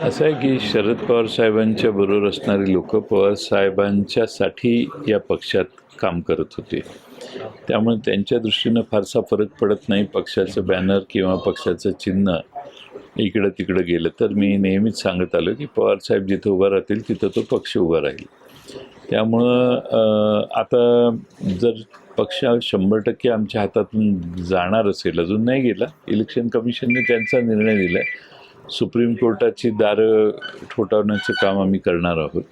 असं आहे की शरद पवार साहेबांच्या बरोबर असणारी लोक पवार साहेबांच्यासाठी या पक्षात काम करत होते. त्यामुळे त्यांच्या दृष्टीनं फारसा फरक पडत नाही. पक्षाचं बॅनर किंवा पक्षाचं चिन्ह इकडं तिकडं गेलं तर मी नेहमीच सांगत आलो की पवार साहेब जिथं उभा राहतील तिथं तो पक्ष उभा राहील. त्यामुळं आता जर पक्ष शंभर टक्के आमच्या हातातून जाणार असेल अजून नाही गेला. इलेक्शन कमिशनने त्यांचा निर्णय दिला आहे सुप्रीम कोर्टाची दारं ठोठावण्याचं काम आम्ही करणार आहोत.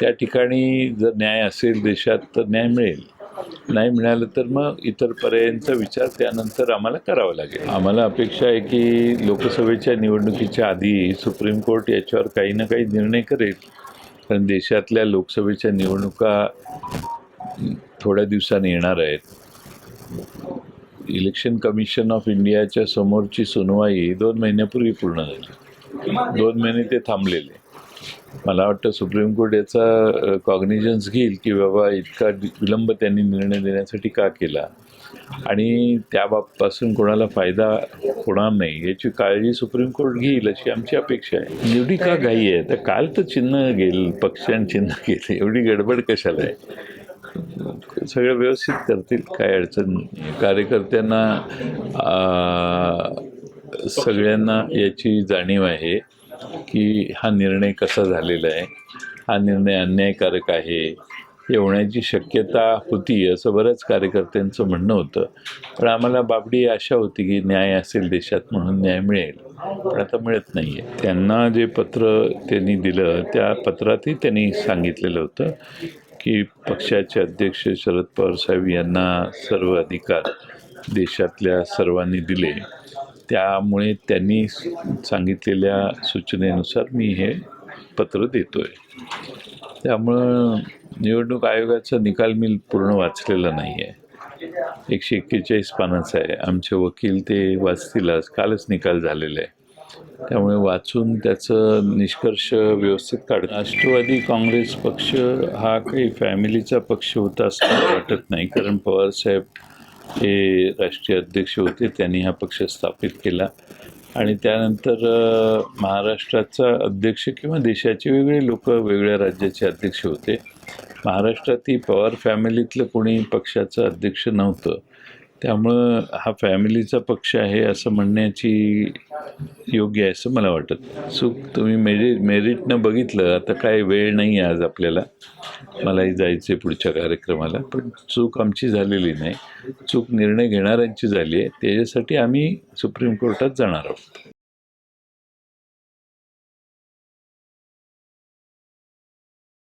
त्या ठिकाणी जर न्याय असेल देशात तर न्याय मिळेल. नाही मिळालं तर मग इतर पर्यायांचा विचार त्यानंतर आम्हाला करावा लागेल. आम्हाला अपेक्षा आहे की लोकसभेच्या निवडणुकीच्या आधी सुप्रीम कोर्ट याच्यावर काही ना काही निर्णय करेल. कारण देशातल्या लोकसभेच्या निवडणुका थोड्या दिवसांनी येणार आहेत. इलेक्शन कमिशन ऑफ इंडियाच्या समोरची सुनवाई दोन महिन्यापूर्वी पूर्ण झाली. दोन महिने ते थांबलेले. मला वाटतं सुप्रीम कोर्ट याचा कॉग्निजन्स घेईल की बाबा इतका विलंब त्यांनी निर्णय देण्यासाठी का केला. आणि त्याबाबपासून कोणाला फायदा होणार नाही याची काळजी सुप्रीम कोर्ट घेईल अशी आमची अपेक्षा आहे. म्हणजे एवढी का घाई आहे? तर काल तर चिन्ह गेल पक्षांनी चिन्ह गेले एवढी गडबड कशाला आहे? सगळं व्यवस्थित करतील काय अडचण नाही. कार्यकर्त्यांना सगळ्यांना याची जाणीव आहे की हा निर्णय कसा झालेला आहे. हा निर्णय अन्यायकारक आहे. हे होण्याची शक्यता होती असं बऱ्याच कार्यकर्त्यांचं म्हणणं होतं. पण आम्हाला बाबडी आशा होती की न्याय असेल देशात म्हणून न्याय मिळेल. पण आता मिळत नाही आहे त्यांना जे पत्र त्यांनी दिलं त्या पत्रातही त्यांनी सांगितलेलं होतं की पक्षाचे अध्यक्ष शरद पवार साहेब यांना सर्व अधिकार देशातल्या सर्वांनी दिले. त्यामुळे त्यांनी सांगितलेल्या सूचनेनुसार मी हे पत्र देतो आहे त्यामुळं निवडणूक आयोगाचा निकाल मी पूर्ण वाचलेला नाही आहे एकशे एक्केचाळीस पानाचा आहे. आमचे वकील ते वाचतीलच कालच निकाल झालेला आहे. त्यामुळे वाचून त्याचं निष्कर्ष व्यवस्थित काढ राष्ट्रवादी काँग्रेस पक्ष हा काही फॅमिलीचा पक्ष होता असं मला वाटत नाही. कारण पवारसाहेब हे राष्ट्रीय अध्यक्ष होते त्यांनी हा पक्ष स्थापित केला. आणि त्यानंतर महाराष्ट्राचा अध्यक्ष किंवा देशाचे वेगळे लोक वेगळ्या राज्याचे अध्यक्ष होते. महाराष्ट्रात ही पवार फॅमिलीतलं कोणी पक्षाचं अध्यक्ष नव्हतं. त्यामुळं हा फॅमिलीचा पक्ष आहे असं म्हणण्याची योग्य आहे असं मला वाटत. चूक तुम्ही मेरि मेरिटनं बघितलं आता काय वेळ नाही आहे आज आपल्याला. मलाही जायचं आहे पुढच्या कार्यक्रमाला पण चूक आमची झालेली नाही. चूक निर्णय घेणाऱ्यांची झाली आहे. त्याच्यासाठी आम्ही सुप्रीम कोर्टात जाणार आहोत.